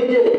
নিজে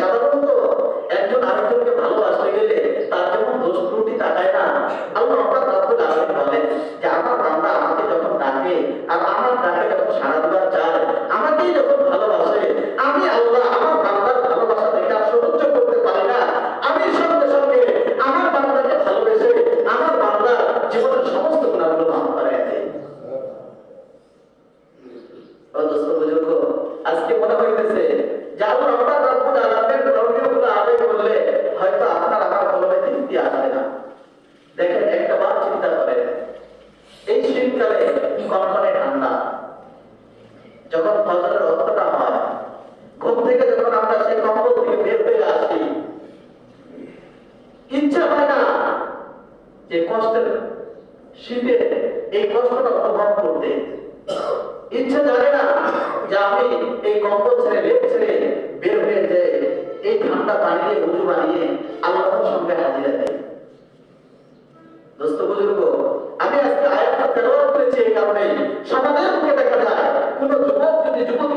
Cada um তৃপ্তি আসে না। দেখেন, একটা বার চিন্তা করেন, এই শীতকালে কনকনে ঠান্ডা। যখন ফজরের অর্থটা হয়, ঘুম থেকে যখন আমরা সেই কম্বল থেকে বের হয়ে আসি, ইচ্ছা হয় না যে কষ্টের শীতে এই কষ্টটা অনুভব করতে। ইচ্ছা জানে না যে আমি এই কম্বল ছেড়ে বের ছেড়ে বের হয়ে যাই এই ঠান্ডা পানি দিয়ে উঁচু বানিয়ে আল্লাহ সঙ্গে হাজিরা দেয়। দোস্ত আমি আজকে আয়াতটা করেছি এই কারণে সমাজের মধ্যে দেখা যায় যুবক যদি যুবতী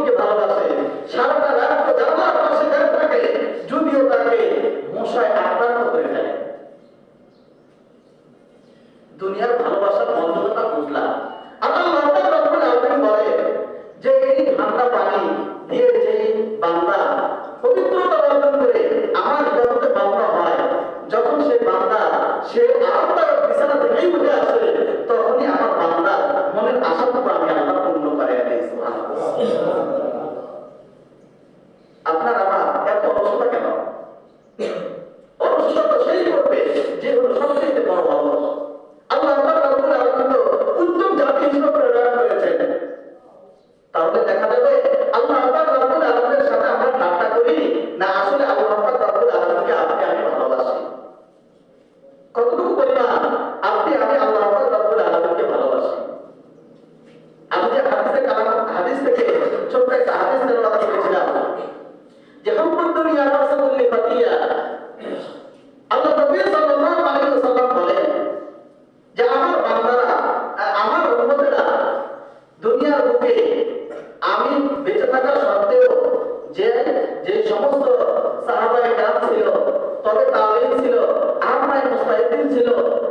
হয়েছিল